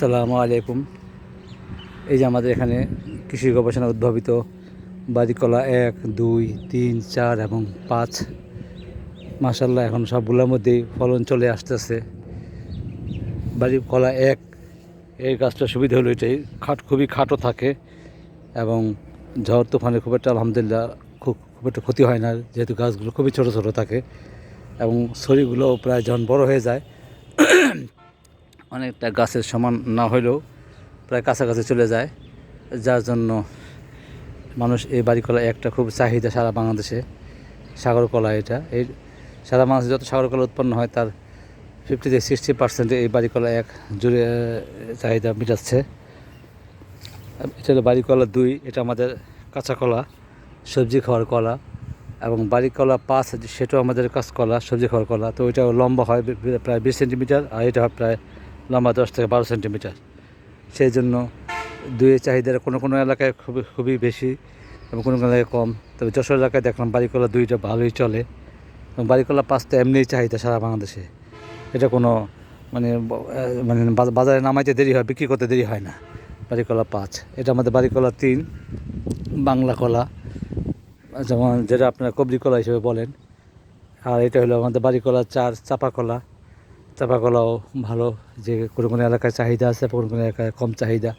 আসসালামু আলাইকুম। এই যে আমাদের এখানে কৃষি গবেষণা উদ্ভাবিত। বাড়িকলা এক, দুই, তিন, চার এবং পাঁচ। মাসাল্লাহ এখন সবগুলোর মধ্যেই ফলন চলে আসতেছে। বাড়ি কলা এক, এই গাছটা সুবিধা হলো এটাই, খাট খুবই খাটো থাকে এবং ঝড় তুফানে খুব একটা আলহামদুলিল্লাহ খুব খুব একটা ক্ষতি হয় না, যেহেতু গাছগুলো খুবই ছোটো ছোটো থাকে এবং শরীরগুলো প্রায় যখন বড় হয়ে যায় অনেকটা গাছের সমান না হলেও প্রায় কাছাকাছি চলে যায়। যার জন্য মানুষ এই বাড়িকলা একটা খুব চাহিদা সারা বাংলাদেশে। সাগর কলা এটা। এই সারা বাংলাদেশে যত সাগর কলা উৎপন্ন হয়, তার ফিফটি থেকে সিক্সটি পার্সেন্ট এই বাড়িকলা এক জুড়ে চাহিদা মিটাচ্ছে। এটা হলো বাড়িকলা দুই, এটা আমাদের কাঁচা কলা সবজি খাওয়ার কলা এবং বাড়ি কলা পাঁচ, সেটাও আমাদের কাঁচকলা, সবজি খাওয়ার কলা। তো ওইটাও লম্বা হয়, প্রায় বিশ সেন্টিমিটার, আর এটা হয় প্রায় লম্বা দশ থেকে বারো সেন্টিমিটার। সেই জন্য দুইয়ের চাহিদার কোনো কোনো এলাকায় খুবই খুবই বেশি এবং কোনো কোনো এলাকায় কম। তবে যশোর এলাকায় দেখলাম বাড়িকলা দুইটা ভালোই চলে। এবং বাড়িকলা পাঁচটা এমনিই চাহিদা সারা বাংলাদেশে। এটা কোনো মানে মানে বাজারে নামাইতে দেরি হয়, বিক্রি করতে দেরি হয় না। বাড়িকলা পাঁচ। এটা আমাদের বাড়িকলা তিন, বাংলা কলা, যেমন যেটা আপনারা কবরি কলা হিসেবে বলেন। আর এটা হলো আমাদের বাড়ি কলা চার চাপা কলা চাপা কলাও ভালো, যে কোনো কোনো এলাকায় চাহিদা আছে, কোনো কোনো এলাকায় কম চাহিদা।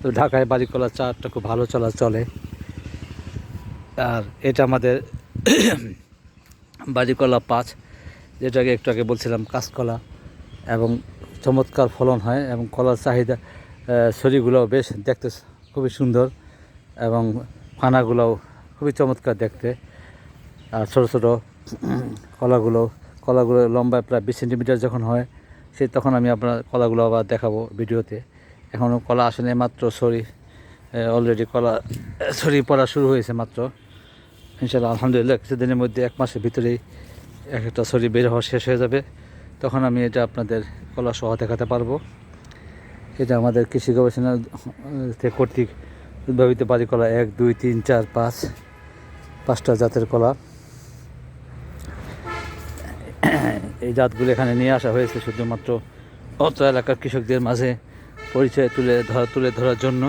তো ঢাকায় বাড়ি কলা চারটা খুব ভালো চলা চলে। আর এটা আমাদের বাড়ি কলা পাঁচ, যেটাকে একটু আগে বলছিলাম, কাঁচকলা। এবং চমৎকার ফলন হয় এবং কলার চাহিদা ছড়িগুলোও বেশ দেখতে খুবই সুন্দর এবং ফানাগুলোও খুবই চমৎকার দেখতে। আর ছোটো ছোটো কলাগুলো কলাগুলো লম্বায় প্রায় বিশ সেন্টিমিটার যখন হয়, সে তখন আমি আপনার কলাগুলো আবার দেখাবো ভিডিওতে। এখনও কলা আসেনি মাত্র, সরি অলরেডি কলা, সরি, পড়া শুরু হয়েছে মাত্র। ইনশাল্লাহ আলহামদুলিল্লাহ, কিছুদিনের মধ্যে এক মাসের ভিতরেই এক একটা সরি বের হওয়া শেষ হয়ে যাবে। তখন আমি এটা আপনাদের কলা সহ দেখাতে পারব। এটা আমাদের কৃষি গবেষণা কর্তৃক উদ্ভাবিত বাড়ি কলা এক, দুই, তিন, চার, পাঁচ, পাঁচটা জাতের কলা। এই জাতগুলো এখানে নিয়ে আসা হয়েছে শুধুমাত্র অত এলাকার কৃষকদের মাঝে পরিচয় তুলে ধরা তুলে ধরার জন্য।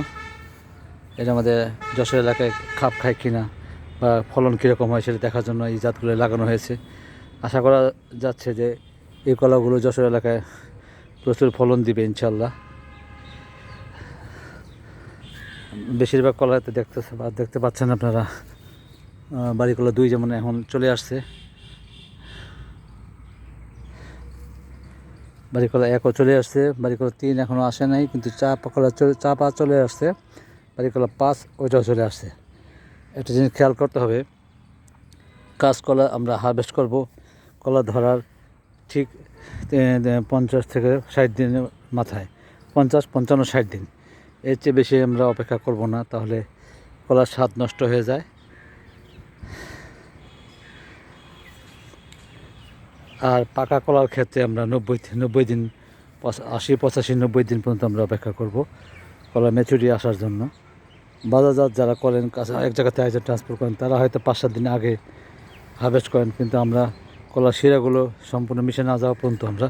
এটা আমাদের যশোর এলাকায় খাপ খায় কিনা বা ফলন কীরকম হয় সেটা দেখার জন্য এই জাতগুলো লাগানো হয়েছে। আশা করা যাচ্ছে যে এই কলাগুলো যশোর এলাকায় প্রচুর ফলন দিবে ইনশাল্লাহ বেশিরভাগ কলাতে দেখতেছে বা দেখতে পাচ্ছেন আপনারা। বাড়ি কলা দুই যেমন এখন চলে আসছে। বাড়িকলা একও চলে আসছে। বাড়িকলা তিন এখনও আসে নাই, কিন্তু চা পাকলা চলে চা পা চলে আসছে। বাড়িকলা পাঁচ ওইটাও চলে আসছে। একটা জিনিস খেয়াল করতে হবে কাঁচকলা আমরা হারভেস্ট করব। কলা ধরার ঠিক পঞ্চাশ থেকে ষাট দিনের মাথায়, পঞ্চাশ, পঞ্চান্ন, ষাট দিন। এর চেয়ে বেশি আমরা অপেক্ষা করব না, তাহলে কলার স্বাদ নষ্ট হয়ে যায়। আর পাকা কলার ক্ষেত্রে আমরা নব্বই নব্বই দিন আশি, পঁচাশি, নব্বই দিন পর্যন্ত আমরা অপেক্ষা করব কলা ম্যাচুরি আসার জন্য। বাজারজাত যারা করেন এক জায়গাতে আয়োজন ট্রান্সফার করেন, তারা হয়তো পাঁচ সাত দিন আগে হারভেস্ট করেন, কিন্তু আমরা কলার শিরাগুলো সম্পূর্ণ মিশে না যাওয়া পর্যন্ত আমরা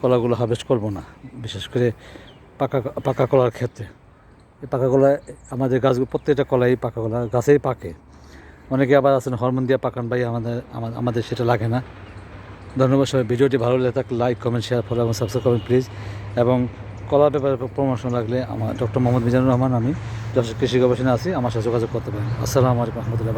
কলাগুলো হারভেস্ট করব না, বিশেষ করে পাকা পাকা কলার ক্ষেত্রে। এই পাকা কলা, আমাদের গাছগুলো প্রত্যেকটা কলাই পাকা কলা গাছেই পাকে। অনেকে আবার আছেন, হরমোন দিয়ে পাকান ভাই, আমাদের আমাদের সেটা লাগে না। ধন্যবাদ সবাই। ভিডিওটি ভালো লেগে থাকলে লাইক, কমেন্ট শেয়ার ফলো এবং সাবস্ক্রাইব করবেন প্লিজ এবং কলা ব্যাপারে প্রমোশন লাগলে আমার ডক্টর মোহাম্মদ মিজানুর রহমান আমি যশোর কৃষি গবেষণা আছি, আমার সাথে যোগাযোগ করতে পারেন। আসসালামু আলাইকুম রহমতুল্লাহ।